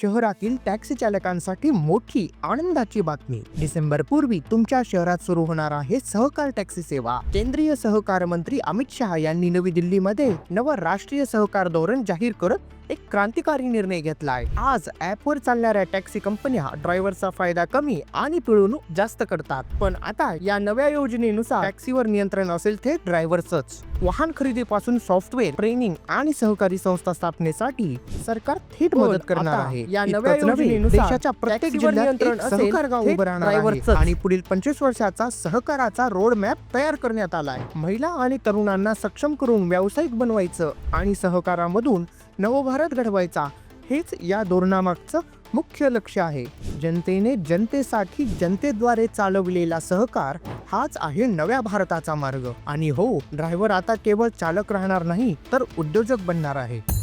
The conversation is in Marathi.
शहरातील टॅक्सी चालकांसाठी मोठी आनंदाची बातमी. डिसेंबर पूर्वी तुमच्या शहरात सुरू होणार आहे सहकार टॅक्सी सेवा. केंद्रीय सहकार मंत्री अमित शहा यांनी नवी दिल्लीमध्ये नवं राष्ट्रीय सहकार धोरण जाहीर करत एक क्रांतिकारी निर्णय घेतलाय. आज ऍपवर चालणाऱ्या टॅक्सी कंपन्या ड्रायव्हरचा फायदा कमी आणि पिळवणूक जास्त करतात. पण आता या नव्या योजनेनुसार टॅक्सीवर नियंत्रण असेल ते ड्रायव्हरच वाहन खरेदीपासून सॉफ्टवेअर ट्रेनिंग आणि सहकारी संस्था स्थापनेसाठी सरकार थेट मदत करणार आता आहे या इतकंच नव्या नव्हे, योजनेनुसार देशाच्या प्रत्येक टॅक्सीवर जिल्ह्यात नियंत्रण एक असेल सहकार गाव उभं राहणार आहे. ड्रायव्हरचंच. आणि पुढील पंचवीस वर्षाचा सहकाराचा रोड मॅप तयार करण्यात आलाय. महिला आणि तरुणांना सक्षम करून व्यावसायिक बनवायचं आणि सहकारामधून नवभारत घडवायचा हेच या धोरणामागचं मुख्य लक्ष आहे. जनतेने जनतेसाठी जनतेद्वारे चालवलेला सहकार हाच आहे नव्या भारताचा मार्ग. आणि हो ड्रायव्हर आता केवळ चालक राहणार नाही तर उद्योजक बनणार आहे.